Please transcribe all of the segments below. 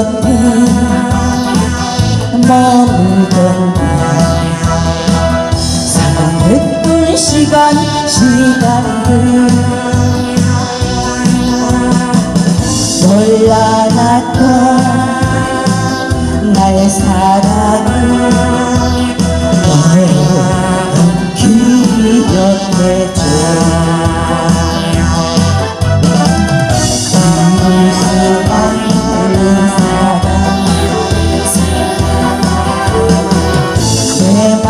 옆에 머물던가 사랑했던 시간 시간들 몰라놨던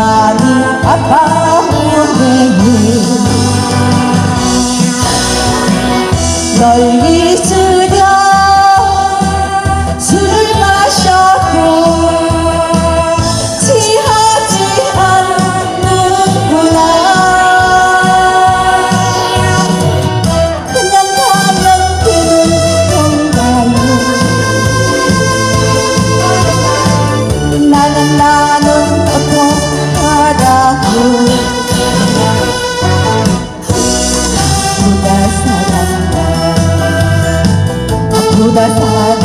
많이 아파오네 널 잊을 sudah sadar Aku dah sadar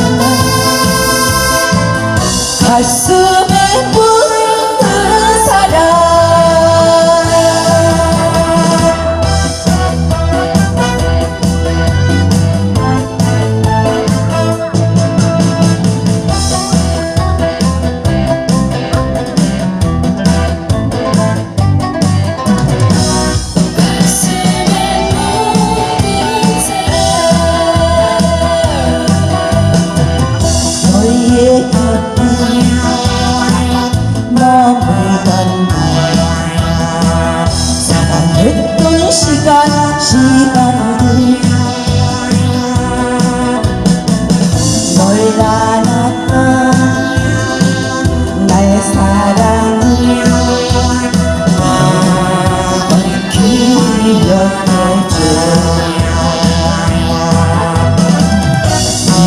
시간들 몰라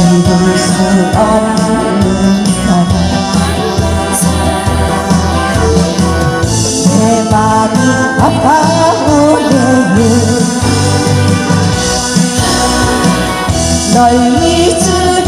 믿을 수 없는 널 잊을